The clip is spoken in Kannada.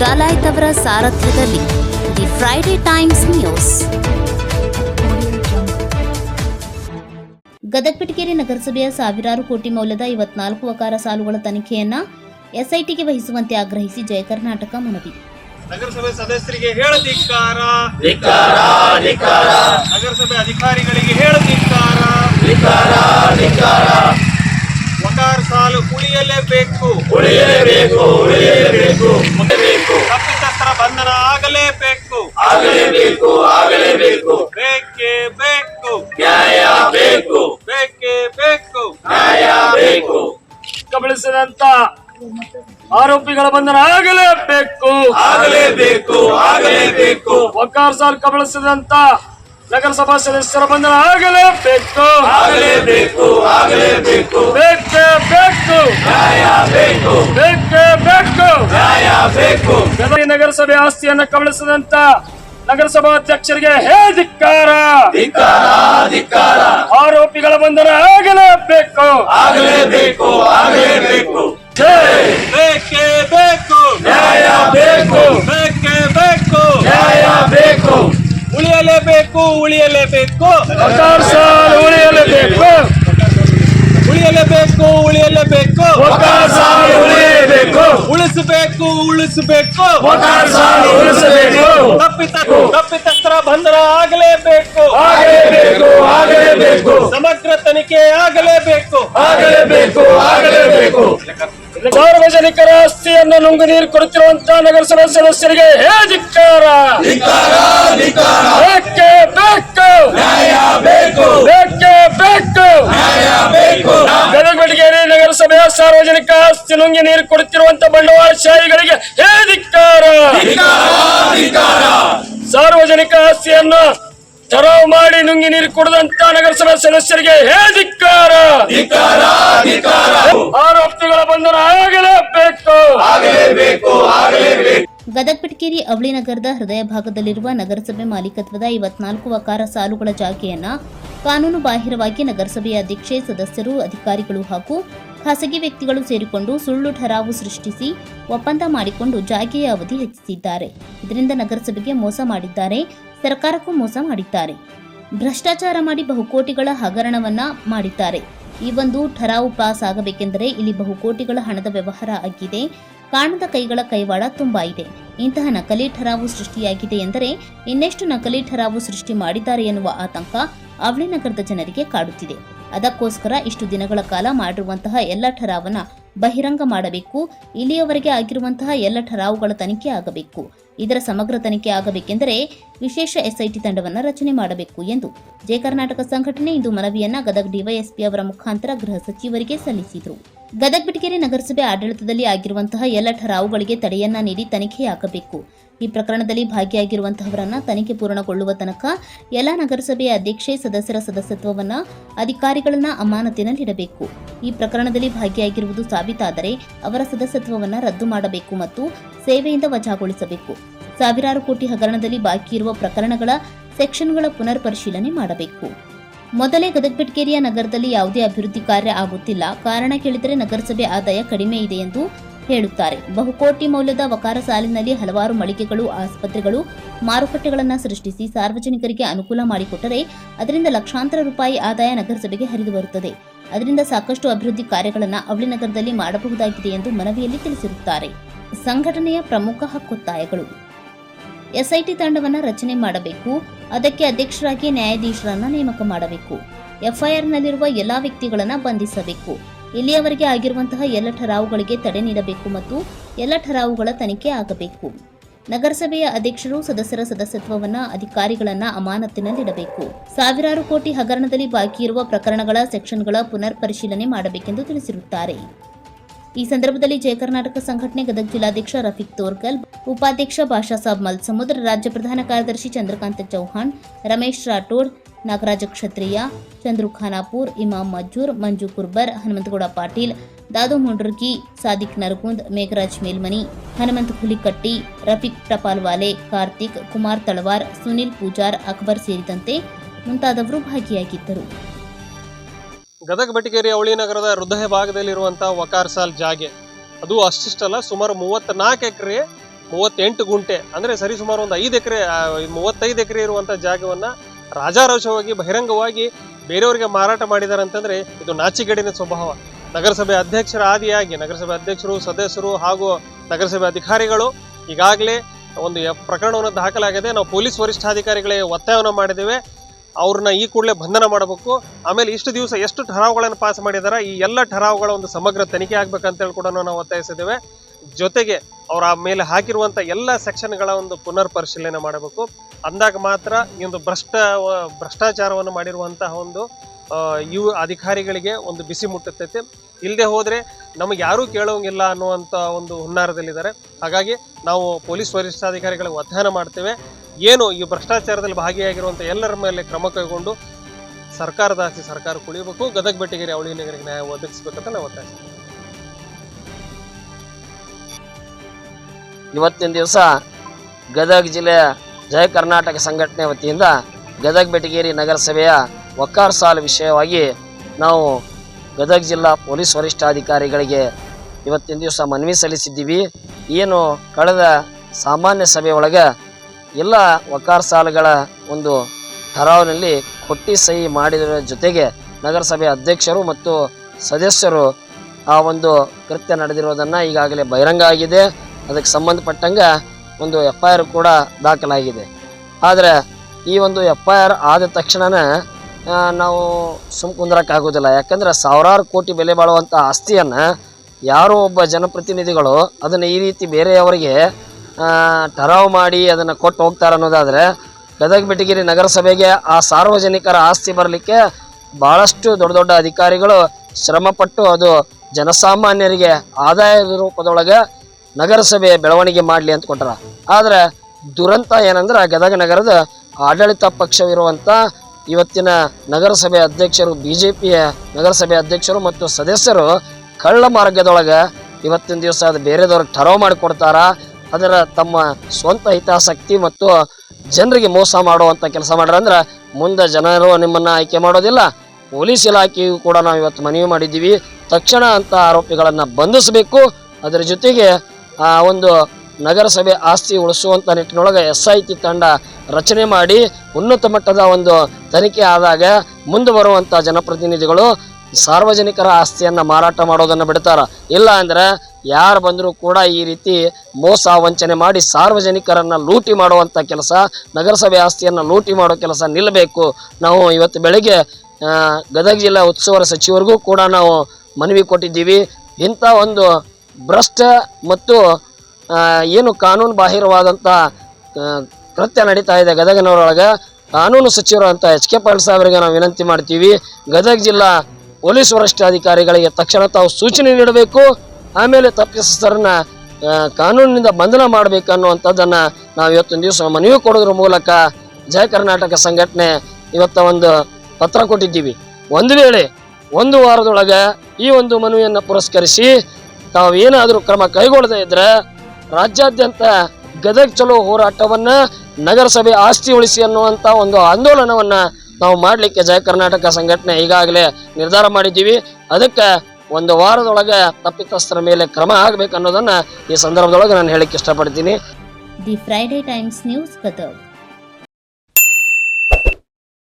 ಡಾಲಾಯ್ತ್ ಅವರ ಸಾರಥ್ಯದಲ್ಲಿ the Friday Times news. Gadag Betageri ನಗರಸಭೆಯ ಸಾವಿರಾರು ಕೋಟಿ ಮೌಲ್ಯದ ಇವತ್ನಾಲ್ಕು ವಕಾರ ಸಾಲುಗಳ ತನಿಖೆಯನ್ನ ಎಸ್ಐಟಿಗೆ ವಹಿಸುವಂತೆ ಆಗ್ರಹಿಸಿ ಜಯ ಕರ್ನಾಟಕ ಮನವಿ. ನಗರಸಭೆ ಸದಸ್ಯರಿಗೆ ಹೇಳದಿಕ್ಕಾರ ನಗರಸಭೆ ಅಧಿಕಾರಿಗಳಿಗೆ ಹೇಳದಿಕ್ಕಾರ ವಕಾರ ಸಾಲು ಉಳಿಯಲೇಬೇಕು. ಉಳಿಯಲೇಬೇಕು ಉಳಿಯಲೇಬೇಕು. ಮುಗಿಯಬೇಕು ತಪ್ಪಿತಸ್ಥರ ಬಂಧನ ಆಗಲೇಬೇಕು. ಆಗಲೇಬೇಕು ಆಗಲೇಬೇಕು. ಬೇಕೇ ಬೇಕು. ನ್ಯಾಯ ಬೇಕು. ಬೇಕೇ ಬೇಕು. ನ್ಯಾಯ ಬೇಕು. ಕಬಳಿಸಿದಂತ ಆರೋಪಿಗಳ ಬಂಧನ ಆಗಲೇಬೇಕು. ಆಗಲೇಬೇಕು ಆಗಲೇಬೇಕು. ವಕಾರ ಸಾಲ್ ಕಬಳಿಸಿದಂತ ನಗರಸಭಾ ಸದಸ್ಯರ ಬಂಧನ ಆಗಲೇಬೇಕು. ಆಗಲೇಬೇಕು ಆಗಲೇಬೇಕು. ಬೇಕೇ ಬೇಕು. ನ್ಯಾಯ ಬೇಕು. ಬೇಕೇ ಬೇಕು. ನ್ಯಾಯ ಬೇಕು. ಗದಗ ನಗರಸಭೆ ಆಸ್ತಿಯನ್ನು ಕಬಳಿಸದಂತ ನಗರಸಭಾ ಅಧ್ಯಕ್ಷರಿಗೆ ಹೇ ಧಿಕ್ಕಾರ. ಧಿಕ್ಕಾರ ಧಿಕ್ಕಾರ. ಆರೋಪಿಗಳ ಬಂಧನ ಆಗಲೇಬೇಕು. ಆಗಲೇಬೇಕು ಆಗಲೇಬೇಕು. ಜೈ. ಬೇಕೇ ಬೇಕು. ನ್ಯಾಯ ಬೇಕು. ಬೇಕೇ ಬೇಕು. ನ್ಯಾಯ ಬೇಕು. ಉಳಿಯಲೇಬೇಕು ಉಳಿಯಲೇಬೇಕು. ಸಾಲ್ ಉಳಿಯಲೇಬೇಕು. ಉಳಿಯಲೇಬೇಕು ಉಳಿಯಲೇಬೇಕು. ವಕಾರ ಸಾಲ್ ಉಳಿಯಲೇಬೇಕು. ಉಳಿಸಬೇಕು ಉಳಿಸಬೇಕು. ಸಾಲು ಉಳಿಸಬೇಕು. ತಪ್ಪಿತ ತಪ್ಪಿತಸ್ಥರ ಬಂಧನ ಆಗಲೇಬೇಕು. ಆಗಲೇಬೇಕು ಆಗಲೇಬೇಕು. ಸಮಗ್ರ ತನಿಖೆ ಆಗಲೇಬೇಕು. ಆಗಲೇಬೇಕು ಆಗಲೇಬೇಕು. ಸಾರ್ವಜನಿಕರ ಆಸ್ತಿಯನ್ನು ನುಂಗು ನೀರು ಕೊಡುತ್ತಿರುವಂತಹ ನಗರಸಭಾ ಸದಸ್ಯರಿಗೆ ಹೇ ಧಿಕ್ಕಾರ. ಧಿಕ್ಕಾರ ಬೇಕೇ ಬೇಕು. ನ್ಯಾಯ ಬೇಕು. ಬೇಕೇ ಬೇಕು. ನ್ಯಾಯ ಬೇಕು. ನಗರಸಭೆಯ ಸಾರ್ವಜನಿಕ ಆಸ್ತಿ ನುಂಗಿ ನೀರು ಕೊಡುತ್ತಿರುವಂತ ಬಂಡವಾಳಶಾಹಿಗಳಿಗೆ ಹೇ ಧಿಕ್ಕಾರ ಸಾರ್ವಜನಿಕ ಆಸ್ತಿಯನ್ನು ತೆರವು ಮಾಡಿ ನುಂಗಿ ನೀರು ಕುಡಿದಂತ ನಗರಸಭೆ ಸದಸ್ಯರಿಗೆ ಹೇ ಧಿಕ್ಕಾರ ಧಿಕ್ಕಾರ ಧಿಕ್ಕಾರ ಆರೋಪಿಗಳ ಬಂಧನ ಆಗಲೇಬೇಕು ಆಗಲೇಬೇಕು ಆಗಲೇಬೇಕು ಗದಗ ಪಿಟಕೇರಿ ಅವಳಿ ನಗರದ ಹೃದಯ ಭಾಗದಲ್ಲಿರುವ ನಗರಸಭೆ ಮಾಲೀಕತ್ವದ ಐವತ್ನಾಲ್ಕು ವಕಾರ ಸಾಲುಗಳ ಜಾಗೆಯನ್ನ ಕಾನೂನು ಬಾಹಿರವಾಗಿ ನಗರಸಭೆಯ ಅಧ್ಯಕ್ಷೆ, ಸದಸ್ಯರು, ಅಧಿಕಾರಿಗಳು ಹಾಗೂ ಖಾಸಗಿ ವ್ಯಕ್ತಿಗಳು ಸೇರಿಕೊಂಡು ಸುಳ್ಳು ಠರಾವು ಸೃಷ್ಟಿಸಿ ಒಪ್ಪಂದ ಮಾಡಿಕೊಂಡು ಜಾಗೆಯ ಅವಧಿ ಹೆಚ್ಚಿಸಿದ್ದಾರೆ. ಇದರಿಂದ ನಗರಸಭೆಗೆ ಮೋಸ ಮಾಡಿದ್ದಾರೆ, ಸರ್ಕಾರಕ್ಕೂ ಮೋಸ ಮಾಡಿದ್ದಾರೆ. ಭ್ರಷ್ಟಾಚಾರ ಮಾಡಿ ಬಹುಕೋಟಿಗಳ ಹಗರಣವನ್ನ ಮಾಡಿದ್ದಾರೆ. ಈ ಒಂದು ಠರಾವು ಪಾಸ್ ಆಗಬೇಕೆಂದರೆ ಇಲ್ಲಿ ಬಹುಕೋಟಿಗಳ ಹಣದ ವ್ಯವಹಾರ ಆಗಿದೆ. ಕಾಣದ ಕೈಗಳ ಕೈವಾಡ ತುಂಬಾ ಇದೆ. ಇಂತಹ ನಕಲಿ ಠರಾವು ಸೃಷ್ಟಿಯಾಗಿದೆ ಎಂದರೆ ಇನ್ನೆಷ್ಟು ನಕಲಿ ಠರಾವು ಸೃಷ್ಟಿ ಮಾಡಿದ್ದಾರೆ ಎನ್ನುವ ಆತಂಕ ಅವಳಿ ನಗರದ ಜನರಿಗೆ ಕಾಡುತ್ತಿದೆ. ಅದಕ್ಕೋಸ್ಕರ ಇಷ್ಟು ದಿನಗಳ ಕಾಲ ಮಾಡಿರುವಂತಹ ಎಲ್ಲ ಠರಾವನ್ನ ಬಹಿರಂಗ ಮಾಡಬೇಕು. ಇಲ್ಲಿಯವರೆಗೆ ಆಗಿರುವಂತಹ ಎಲ್ಲ ಠರಾವುಗಳ ತನಿಖೆ ಆಗಬೇಕು. ಇದರ ಸಮಗ್ರ ತನಿಖೆ ಆಗಬೇಕೆಂದರೆ ವಿಶೇಷ ಎಸ್ಐಟಿ ತಂಡವನ್ನು ರಚನೆ ಮಾಡಬೇಕು ಎಂದು ಜಯ ಕರ್ನಾಟಕ ಸಂಘಟನೆ ಇಂದು ಮನವಿಯನ್ನ ಗದಗ ಡಿವೈಎಸ್ಪಿ ಅವರ ಮುಖಾಂತರ ಗೃಹ ಸಚಿವರಿಗೆ ಸಲ್ಲಿಸಿದರು. ಗದಗ ನಗರಸಭೆ ಆಡಳಿತದಲ್ಲಿ ಆಗಿರುವಂತಹ ಎಲ್ಲ ಠರಾವುಗಳಿಗೆ ತಡೆಯನ್ನ ನೀಡಿ ತನಿಖೆ ಹಾಕಬೇಕು. ಈ ಪ್ರಕರಣದಲ್ಲಿ ಭಾಗಿಯಾಗಿರುವಂತಹವರನ್ನ ತನಿಖೆ ಪೂರ್ಣಗೊಳ್ಳುವ ತನಕ ಎಲ್ಲ ನಗರಸಭೆಯ ಅಧ್ಯಕ್ಷೆ, ಸದಸ್ಯರ ಸದಸ್ಯತ್ವವನ್ನ, ಅಧಿಕಾರಿಗಳನ್ನ ಅಮಾನತಿನಲ್ಲಿಡಬೇಕು. ಈ ಪ್ರಕರಣದಲ್ಲಿ ಭಾಗಿಯಾಗಿರುವುದು ಸಾಬೀತಾದರೆ ಅವರ ಸದಸ್ಯತ್ವವನ್ನ ರದ್ದು ಮಾಡಬೇಕು ಮತ್ತು ಸೇವೆಯಿಂದ ವಜಾಗೊಳಿಸಬೇಕು. ಸಾವಿರಾರು ಕೋಟಿ ಹಗರಣದಲ್ಲಿ ಬಾಕಿ ಇರುವ ಪ್ರಕರಣಗಳ ಸೆಕ್ಷನ್ಗಳ ಪುನರ್ ಪರಿಶೀಲನೆ ಮಾಡಬೇಕು. ಮೊದಲೇ ಗದಗ ಬೆಟ್ಕೇರಿಯ ನಗರದಲ್ಲಿ ಯಾವುದೇ ಅಭಿವೃದ್ಧಿ ಕಾರ್ಯ ಆಗುತ್ತಿಲ್ಲ. ಕಾರಣ ಕೇಳಿದರೆ ನಗರಸಭೆ ಆದಾಯ ಕಡಿಮೆ ಇದೆ ಎಂದು ಹೇಳುತ್ತಾರೆ. ಬಹುಕೋಟಿ ಮೌಲ್ಯದ ವಕಾರ ಸಾಲಿನಲ್ಲಿ ಹಲವಾರು ಮಳಿಗೆಗಳು, ಆಸ್ಪತ್ರೆಗಳು ಮಾರುಕಟ್ಟೆಗಳನ್ನು ಸೃಷ್ಟಿಸಿ ಸಾರ್ವಜನಿಕರಿಗೆ ಅನುಕೂಲ ಮಾಡಿಕೊಟ್ಟರೆ ಅದರಿಂದ ಲಕ್ಷಾಂತರ ರೂಪಾಯಿ ಆದಾಯ ನಗರಸಭೆಗೆ ಹರಿದು ಬರುತ್ತದೆ. ಅದರಿಂದ ಸಾಕಷ್ಟು ಅಭಿವೃದ್ಧಿ ಕಾರ್ಯಗಳನ್ನು ಅವಳಿ ನಗರದಲ್ಲಿ ಮಾಡಬಹುದಾಗಿದೆ ಎಂದು ಮನವಿಯಲ್ಲಿ ತಿಳಿಸಿರುತ್ತಾರೆ. ಸಂಘಟನೆಯ ಪ್ರಮುಖ ಹಕ್ಕೊತ್ತಾಯಗಳು ಎಸ್ಐಟಿ ತಂಡವನ್ನು ರಚನೆ ಮಾಡಬೇಕು. ಅದಕ್ಕೆ ಅಧ್ಯಕ್ಷರಾಗಿ ನ್ಯಾಯಾಧೀಶರನ್ನ ನೇಮಕ ಮಾಡಬೇಕು. ಎಫ್ಐಆರ್ನಲ್ಲಿರುವ ಎಲ್ಲಾ ವ್ಯಕ್ತಿಗಳನ್ನ ಬಂಧಿಸಬೇಕು. ಇಲ್ಲಿಯವರೆಗೆ ಆಗಿರುವಂತಹ ಎಲ್ಲ ಠರಾವುಗಳಿಗೆ ತಡೆ ನೀಡಬೇಕು ಮತ್ತು ಎಲ್ಲ ಠರಾವುಗಳ ತನಿಖೆ ಆಗಬೇಕು. ನಗರಸಭೆಯ ಅಧ್ಯಕ್ಷರು ಸದಸ್ಯರ ಸದಸ್ಯತ್ವವನ್ನ, ಅಧಿಕಾರಿಗಳನ್ನ ಅಮಾನತಿನಲ್ಲಿಡಬೇಕು ಸಾವಿರಾರು ಕೋಟಿ ಹಗರಣದಲ್ಲಿ ಬಾಕಿ ಇರುವ ಪ್ರಕರಣಗಳ ಸೆಕ್ಷನ್ಗಳ ಪುನರ್ ಪರಿಶೀಲನೆ ಮಾಡಬೇಕೆಂದು ತಿಳಿಸಿರುತ್ತಾರೆ. ಈ ಸಂದರ್ಭದಲ್ಲಿ ಜಯ ಕರ್ನಾಟಕ ಸಂಘಟನೆ ಗದಗ ಜಿಲ್ಲಾಧ್ಯಕ್ಷ ರಫೀಕ್ ತೋರ್ಕಲ್, ಉಪಾಧ್ಯಕ್ಷ ಭಾಷಾ ಸಾಬ್ ಮಲ್ಸಮುದ್ರ, ರಾಜ್ಯ ಪ್ರಧಾನ ಕಾರ್ಯದರ್ಶಿ ಚಂದ್ರಕಾಂತ ಚೌಹಾಣ್, ರಮೇಶ್ ರಾಠೋಡ್, ನಾಗರಾಜ ಕ್ಷತ್ರಿಯ, ಚಂದ್ರು ಖಾನಾಪುರ್ ಇಮಾಮ್ ಮಜ್ಜೂರ್, ಮಂಜು ಕುರ್ಬರ್, ಹನುಮಂತಗೌಡ ಪಾಟೀಲ್, ದಾದು ಮುಂಡ್ರಗಿ, ಸಾದಿಕ್ ನರಗುಂದ್, ಮೇಘರಾಜ್ ಮೇಲ್ಮನಿ, ಹನುಮಂತ ಹುಲಿಕಟ್ಟಿ, ರಫೀಕ್ ಟಪಾಲ್ವಾಲೆ ಕಾರ್ತಿಕ್ ಕುಮಾರ್ ತಳವಾರ್, ಸುನಿಲ್ ಪೂಜಾರ್, ಅಕ್ಬರ್ ಸೇರಿದಂತೆ ಮುಂತಾದವರು ಭಾಗಿಯಾಗಿದ್ದರು. ಗದಗ ಬೆಟಗೇರಿ ಅವಳಿ ನಗರದ ಹೃದಯ ಭಾಗದಲ್ಲಿರುವಂತಹ ವಕಾರ್ಸಾಲ್ ಜಾಗೆ. ಅದು ಅಷ್ಟಿಷ್ಟಲ್ಲ, ಸುಮಾರು ಮೂವತ್ನಾಲ್ಕು ಎಕರೆ, ಮೂವತ್ತೆಂಟು ಗುಂಟೆ, ಅಂದ್ರೆ ಸರಿ ಸುಮಾರು ಒಂದು ಐದು ಎಕರೆ ಮೂವತ್ತೈದು ಎಕರೆ ಇರುವಂತಹ ಜಾಗವನ್ನ ರಾಜಾರೋಷವಾಗಿ, ಬಹಿರಂಗವಾಗಿ ಬೇರೆಯವರಿಗೆ ಮಾರಾಟ ಮಾಡಿದ್ದಾರೆ ಅಂತಂದ್ರೆ ಇದು ನಾಚಿಗೇಡಿನ ಸ್ವಭಾವ. ನಗರಸಭೆ ಅಧ್ಯಕ್ಷರ ಆದಿಯಾಗಿ, ನಗರಸಭೆ ಅಧ್ಯಕ್ಷರು, ಸದಸ್ಯರು ಹಾಗೂ ನಗರಸಭೆ ಅಧಿಕಾರಿಗಳು ಈಗಾಗಲೇ ಒಂದು ಪ್ರಕರಣವನ್ನು ದಾಖಲಾಗಿದೆ ನಾವು ಪೊಲೀಸ್ ವರಿಷ್ಠಾಧಿಕಾರಿಗಳಿಗೆ ಒತ್ತಾಯವನ್ನು ಮಾಡಿದ್ದೇವೆ. ಅವ್ರನ್ನ ಈ ಕೂಡಲೇ ಬಂಧನ ಮಾಡಬೇಕು. ಆಮೇಲೆ ಇಷ್ಟು ದಿವಸ ಎಷ್ಟು ಠರಾವುಗಳನ್ನು ಪಾಸ್ ಮಾಡಿದ್ದಾರೆ ಈ ಎಲ್ಲ ಠರಾವುಗಳ ಒಂದು ಸಮಗ್ರ ತನಿಖೆ ಆಗ್ಬೇಕಂತ ಹೇಳಿ ಕೂಡ ನಾವು ಒತ್ತಾಯಿಸಿದ್ದೇವೆ. ಜೊತೆಗೆ ಅವರ ಮೇಲೆ ಹಾಕಿರುವಂಥ ಎಲ್ಲ ಸೆಕ್ಷನ್ಗಳ ಒಂದು ಪುನರ್ ಪರಿಶೀಲನೆ ಮಾಡಬೇಕು. ಅಂದಾಗ ಮಾತ್ರ ಈ ಒಂದು ಭ್ರಷ್ಟ, ಭ್ರಷ್ಟಾಚಾರವನ್ನು ಮಾಡಿರುವಂತಹ ಒಂದು ಇವು ಅಧಿಕಾರಿಗಳಿಗೆ ಒಂದು ಬಿಸಿ ಮುಟ್ಟುತ್ತೈತೆ. ಇಲ್ಲದೆ ಹೋದರೆ ನಮಗೆ ಯಾರೂ ಕೇಳೋಂಗಿಲ್ಲ ಅನ್ನುವಂಥ ಒಂದು ಹುನ್ನಾರದಲ್ಲಿದ್ದಾರೆ. ಹಾಗಾಗಿ ನಾವು ಪೊಲೀಸ್ ವರಿಷ್ಠಾಧಿಕಾರಿಗಳಿಗೆ ಒತ್ತಾಯ ಮಾಡ್ತೇವೆ. ಏನು ಈ ಭ್ರಷ್ಟಾಚಾರದಲ್ಲಿ ಭಾಗಿಯಾಗಿರುವಂಥ ಎಲ್ಲರ ಮೇಲೆ ಕ್ರಮ ಕೈಗೊಂಡು ಸರ್ಕಾರದ ಆಸ್ತಿ ಸರ್ಕಾರ ಕುಳಿಬೇಕು, ಗದಗ ಬೆಟ್ಟಿಗೆರೆ ಅವಳಿ ನಗರಿಗೆ ನ್ಯಾಯ ಒದಗಿಸ್ಬೇಕಂತ ನಾವು ಒತ್ತಾಯಿಸ್ತೀವಿ. ಇವತ್ತಿನ ದಿವಸ ಗದಗ ಜಿಲ್ಲೆಯ ಜಯ ಕರ್ನಾಟಕ ಸಂಘಟನೆ ವತಿಯಿಂದ ಗದಗ ಬೆಟಗೇರಿ ನಗರಸಭೆಯ ವಕ್ಕಾರ್ ಸಾಲ್ ವಿಷಯವಾಗಿ ನಾವು ಗದಗ ಜಿಲ್ಲಾ ಪೊಲೀಸ್ ವರಿಷ್ಠಾಧಿಕಾರಿಗಳಿಗೆ ಇವತ್ತಿನ ದಿವಸ ಮನವಿ ಸಲ್ಲಿಸಿದ್ದೀವಿ. ಏನು ಕಳೆದ ಸಾಮಾನ್ಯ ಸಭೆ ಒಳಗೆ ಎಲ್ಲ ವಕಾರ್ ಸಾಲುಗಳ ಒಂದು ಠರಾವಿನಲ್ಲಿ ಕೊಟ್ಟಿ ಸಹಿ ಮಾಡಿದರ ಜೊತೆಗೆ ನಗರಸಭೆ ಅಧ್ಯಕ್ಷರು ಮತ್ತು ಸದಸ್ಯರು ಆ ಒಂದು ಕೃತ್ಯ ನಡೆದಿರೋದನ್ನು ಈಗಾಗಲೇ ಬಹಿರಂಗ ಆಗಿದೆ. ಅದಕ್ಕೆ ಸಂಬಂಧಪಟ್ಟಂಗೆ ಒಂದು ಎಫ್ ಐ ಆರ್ ಕೂಡ ದಾಖಲಾಗಿದೆ. ಆದರೆ ಈ ಒಂದು ಎಫ್ ಐ ಆರ್ ಆದ ತಕ್ಷಣನೇ ನಾವು ಸುಮ್ ಕುಂದ್ರಕ್ಕಾಗೋದಿಲ್ಲ ಯಾಕಂದ್ರೆ ಸಾವಿರಾರು ಕೋಟಿ ಬೆಲೆ ಬಾಳುವಂಥ ಆಸ್ತಿಯನ್ನು ಯಾರೋ ಒಬ್ಬ ಜನಪ್ರತಿನಿಧಿಗಳು ಅದನ್ನು ಈ ರೀತಿ ಬೇರೆಯವರಿಗೆ ಠರಾವು ಮಾಡಿ ಅದನ್ನು ಕೊಟ್ಟು ಹೋಗ್ತಾರೆ ಅನ್ನೋದಾದರೆ ಗದಗ ಬೆಟಗಿರಿ ನಗರಸಭೆಗೆ ಆ ಸಾರ್ವಜನಿಕರ ಆಸ್ತಿ ಬರಲಿಕ್ಕೆ ಭಾಳಷ್ಟು ದೊಡ್ಡ ದೊಡ್ಡ ಅಧಿಕಾರಿಗಳು ಶ್ರಮಪಟ್ಟು ಅದು ಜನಸಾಮಾನ್ಯರಿಗೆ ಆದಾಯದ ರೂಪದೊಳಗೆ ನಗರಸಭೆ ಬೆಳವಣಿಗೆ ಮಾಡಲಿ ಅಂತ ಕೊಟ್ಟರ ಆದರೆ ದುರಂತ ಏನಂದ್ರೆ ಗದಗ ನಗರದ ಆಡಳಿತ ಪಕ್ಷವಿರುವಂಥ ಇವತ್ತಿನ ನಗರಸಭೆ ಅಧ್ಯಕ್ಷರು ಬಿ ಜೆ ಪಿಯ ನಗರಸಭೆ ಅಧ್ಯಕ್ಷರು ಮತ್ತು ಸದಸ್ಯರು ಕಳ್ಳ ಮಾರ್ಗದೊಳಗೆ ಇವತ್ತಿನ ದಿವಸ ಅದು ಬೇರೆದವ್ರಿಗೆ ಠರಾವ್ ಮಾಡಿಕೊಡ್ತಾರ ಅದರ ತಮ್ಮ ಸ್ವಂತ ಹಿತಾಸಕ್ತಿ ಮತ್ತು ಜನರಿಗೆ ಮೋಸ ಮಾಡುವಂಥ ಕೆಲಸ ಮಾಡ್ರಂದ್ರೆ ಮುಂದೆ ಜನರು ನಿಮ್ಮನ್ನು ಆಯ್ಕೆ ಮಾಡೋದಿಲ್ಲ. ಪೊಲೀಸ್ ಇಲಾಖೆಯು ಕೂಡ ನಾವು ಇವತ್ತು ಮನವಿ ಮಾಡಿದ್ದೀವಿ. ತಕ್ಷಣ ಅಂತ ಆರೋಪಿಗಳನ್ನು ಬಂಧಿಸಬೇಕು. ಅದರ ಜೊತೆಗೆ, ಆ, ಒಂದು ನಗರಸಭೆ ಆಸ್ತಿ ಉಳಿಸುವಂಥ ನಿಟ್ಟಿನೊಳಗೆ ಎಸ್ ಐ ಟಿ ತಂಡ ರಚನೆ ಮಾಡಿ ಉನ್ನತ ಮಟ್ಟದ ಒಂದು ತನಿಖೆ ಆದಾಗ ಮುಂದೆ ಬರುವಂಥ ಜನಪ್ರತಿನಿಧಿಗಳು ಸಾರ್ವಜನಿಕರ ಆಸ್ತಿಯನ್ನು ಮಾರಾಟ ಮಾಡೋದನ್ನು ಬಿಡ್ತಾರೆ. ಇಲ್ಲ ಅಂದ್ರೆ ಯಾರು ಬಂದರೂ ಕೂಡ ಈ ರೀತಿ ಮೋಸ ವಂಚನೆ ಮಾಡಿ ಸಾರ್ವಜನಿಕರನ್ನು ಲೂಟಿ ಮಾಡುವಂಥ ಕೆಲಸ, ನಗರಸಭೆ ಆಸ್ತಿಯನ್ನು ಲೂಟಿ ಮಾಡೋ ಕೆಲಸ ನಿಲ್ಲಬೇಕು ನಾವು ಇವತ್ತು ಬೆಳಗ್ಗೆ ಗದಗ ಜಿಲ್ಲಾ ಉತ್ಸವರ ಸಚಿವರಿಗೂ ಕೂಡ ನಾವು ಮನವಿ ಕೊಟ್ಟಿದ್ದೀವಿ. ಇಂಥ ಒಂದು ಭ್ರಷ್ಟ ಮತ್ತು ಏನು ಕಾನೂನು ಬಾಹಿರವಾದಂಥ ಕೃತ್ಯ ನಡೀತಾ ಇದೆ ಗದಗನವರೊಳಗೆ. ಕಾನೂನು ಸಚಿವರು ಅಂತ ಎಚ್ ಕೆ ಪಾಟೀಲ್ ಸಾಹೇಬರಿಗೆ ನಾವು ವಿನಂತಿ ಮಾಡ್ತೀವಿ. ಗದಗ ಜಿಲ್ಲಾ ಪೊಲೀಸ್ ವರಿಷ್ಠಾಧಿಕಾರಿಗಳಿಗೆ ತಕ್ಷಣ ತಾವು ಸೂಚನೆ ನೀಡಬೇಕು. ಆಮೇಲೆ ತಪ್ಪಿತಸ್ಥರನ್ನ ಕಾನೂನಿನಿಂದ ಬಂಧನ ಮಾಡಬೇಕು ಅನ್ನುವಂಥದ್ದನ್ನು ನಾವು ಇವತ್ತೊಂದು ದಿವಸ ಮನವಿ ಕೊಡೋದ್ರ ಮೂಲಕ ಜಯ ಕರ್ನಾಟಕ ಸಂಘಟನೆ ಇವತ್ತ ಒಂದು ಪತ್ರ ಕೊಟ್ಟಿದ್ದೀವಿ. ಒಂದು ವೇಳೆ ಒಂದು ವಾರದೊಳಗೆ ಈ ಒಂದು ಮನವಿಯನ್ನು ಪುರಸ್ಕರಿಸಿ ತಾವು ಏನಾದರೂ ಕ್ರಮ ಕೈಗೊಳ್ಳದೇ ಇದ್ರೆ ರಾಜ್ಯಾದ್ಯಂತ ಗದಗ ಚಲೋ ಹೋರಾಟವನ್ನ ನಗರಸಭೆ ಆಸ್ತಿ ಉಳಿಸಿ ಅನ್ನುವಂಥ ಒಂದು ಆಂದೋಲನವನ್ನ ನಾವು ಮಾಡಲಿಕ್ಕೆ ಜಯ ಕರ್ನಾಟಕ ಸಂಘಟನೆ ಈಗಾಗಲೇ ನಿರ್ಧಾರ ಮಾಡಿದ್ದೀವಿ. ಅದಕ್ಕೆ ಒಂದು ವಾರದೊಳಗೆ ತಪ್ಪಿತಸ್ಥರ ಮೇಲೆ ಕ್ರಮ ಆಗಬೇಕು ಅನ್ನೋದನ್ನ ಈ ಸಂದರ್ಭದೊಳಗೆ ನಾನು ಹೇಳಕ್ಕೆ ಇಷ್ಟಪಡ್ತೀನಿ. The Friday Times news Gadag